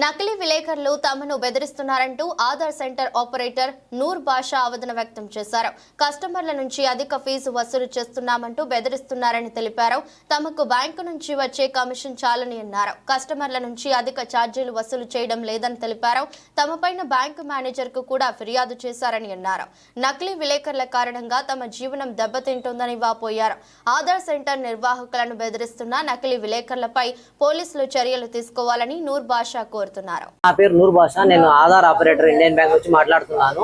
నకిలీ విలేకరులు తమను బెదిరిస్తున్నారంటూ ఆధార్ సెంటర్ ఆపరేటర్ నూర్ బాషా ఆవేదన వ్యక్తం చేశారు. కస్టమర్ల నుంచి అధిక ఫీజు వసూలు చేస్తున్నామంటూ బెదిరిస్తున్నారని తెలిపారు. తమకు బ్యాంకు నుంచి వచ్చే కమిషన్ చాలని అన్నారు. కస్టమర్ల నుంచి అధిక ఛార్జీలు వసూలు చేయడం లేదని తెలిపారు. తమపైన బ్యాంకు మేనేజర్కు కూడా ఫిర్యాదు చేశారని అన్నారు. నకిలీ విలేకరుల కారణంగా తమ జీవనం దెబ్బతింటోందని వాపోయారు. ఆధార్ సెంటర్ నిర్వాహకులను బెదిరిస్తున్న నకిలీ విలేకరులపై పోలీసులు చర్యలు తీసుకోవాలని నూర్ బాషా కోరుతున్నారు. నా పేరు నూర్ బాషా నేను ఆధార్ ఆపరేటర్ ఇండియన్ బ్యాంక్ నుంచి మాట్లాడుతున్నాను.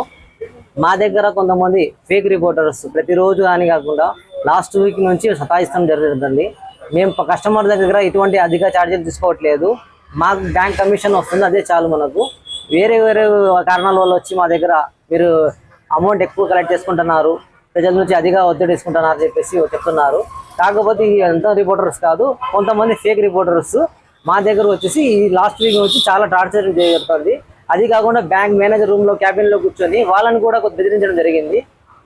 మా దగ్గర కొంతమంది ఫేక్ రిపోర్టర్స్ ప్రతిరోజు కానీ కాకుండా లాస్ట్ వీక్ నుంచి సతాయిస్తాం జరుగుతుంది. మేము కస్టమర్ దగ్గర ఎటువంటి అధిక ఛార్జీలు తీసుకోవట్లేదు. మాకు బ్యాంక్ కమిషన్ వస్తుంది అదే చాలు మనకు. వేరే వేరే కారణాల వల్ల వచ్చి మా దగ్గర మీరు అమౌంట్ ఎక్కువ కలెక్ట్ చేసుకుంటున్నారు. ప్రజల నుంచి అధిక ఒత్తిడి తీసుకుంటున్నారు చెప్పేసి చెప్తున్నారు. కాకపోతే ఈ ఎంత రిపోర్టర్స్ కాదు కొంతమంది ఫేక్ రిపోర్టర్స్ మా దగ్గర వచ్చేసి ఈ లాస్ట్ వీక్ వచ్చి చాలా టార్చర్ జరుగుతుంది అది కాకుండా బ్యాంక్ మేనేజర్ రూమ్లో క్యాబిన్లో కూర్చొని వాళ్ళని కూడా కొద్ది బెదిరించడం జరిగింది.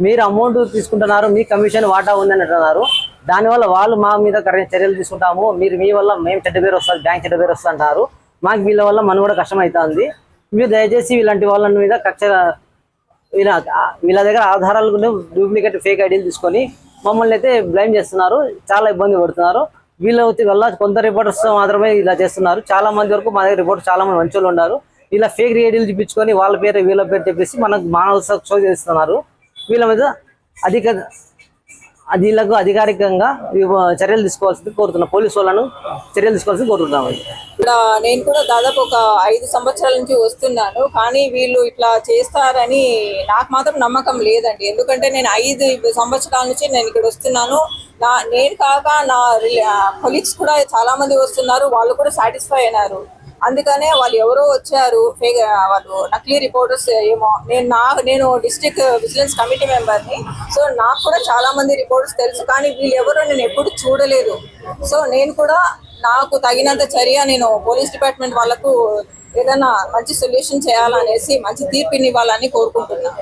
మీరు అమౌంట్ తీసుకుంటున్నారు మీ కమిషన్ వాటా ఉందని అంటున్నారు దానివల్ల వాళ్ళు మా మీద చర్యలు తీసుకుంటాము. మీరు మీ వల్ల మేము చెడ్డ పేరు వస్తుంది బ్యాంక్ చెడ్డ పేరు వస్తుంది అంటారు. మాకు వీళ్ళ వల్ల మనం కూడా కష్టమవుతుంది మీరు దయచేసి ఇలాంటి వాళ్ళ మీద కక్ష వీళ్ళ వీళ్ళ దగ్గర ఆధారాలు డూప్లికేట్ ఫేక్ ఐడీలు తీసుకొని మమ్మల్ని అయితే బ్లైమ్ చేస్తున్నారు. చాలా ఇబ్బంది పడుతున్నారు. వీళ్ళ వల్ల కొంత రిపోర్టర్స్ మాత్రమే ఇలా చేస్తున్నారు. చాలా మంది వరకు మా దగ్గర రిపోర్టర్స్ చాలా మంది మంచి ఉన్నారు. ఇలా ఫేక్ ఐడీలు చూపించుకొని వాళ్ళ పేరు వీళ్ళ పేరు చెప్పేసి మనకు మానవ షో చేస్తున్నారు. వీళ్ళ మీద అధిక అది వీళ్ళకు అధికారికంగా చర్యలు తీసుకోవాల్సింది కోరుతున్నాం పోలీసు వాళ్ళను చర్యలు తీసుకోవాల్సింది కోరుతున్నాం ఇక్కడ నేను కూడా దాదాపు ఒక ఐదు సంవత్సరాల నుంచి వస్తున్నాను. కానీ వీళ్ళు ఇట్లా చేస్తారని నాకు మాత్రం నమ్మకం లేదండి. ఎందుకంటే నేను ఐదు సంవత్సరాల నుంచి నేను ఇక్కడ వస్తున్నాను. నా నేను కాక నా కొలీగ్స్ కూడా చాలా మంది వస్తున్నారు. వాళ్ళు కూడా సాటిస్ఫై అయినారు. అందుకనే వాళ్ళు ఎవరో వచ్చారు ఫేక్ వాళ్ళు నకిలీ రిపోర్టర్స్ ఏమో. నేను నా నేను డిస్ట్రిక్ట్ విజిలెన్స్ కమిటీ మెంబర్ని సో నాకు కూడా చాలా మంది రిపోర్టర్స్ తెలుసు కానీ వీళ్ళు ఎవరో నేను ఎప్పుడు చూడలేదు. సో నేను కూడా నాకు తగినంత చర్య నేను పోలీస్ డిపార్ట్మెంట్ వాళ్ళకు ఏదైనా మంచి సొల్యూషన్ చేయాలనేసి మంచి తీర్పునివ్వాలని కోరుకుంటున్నాను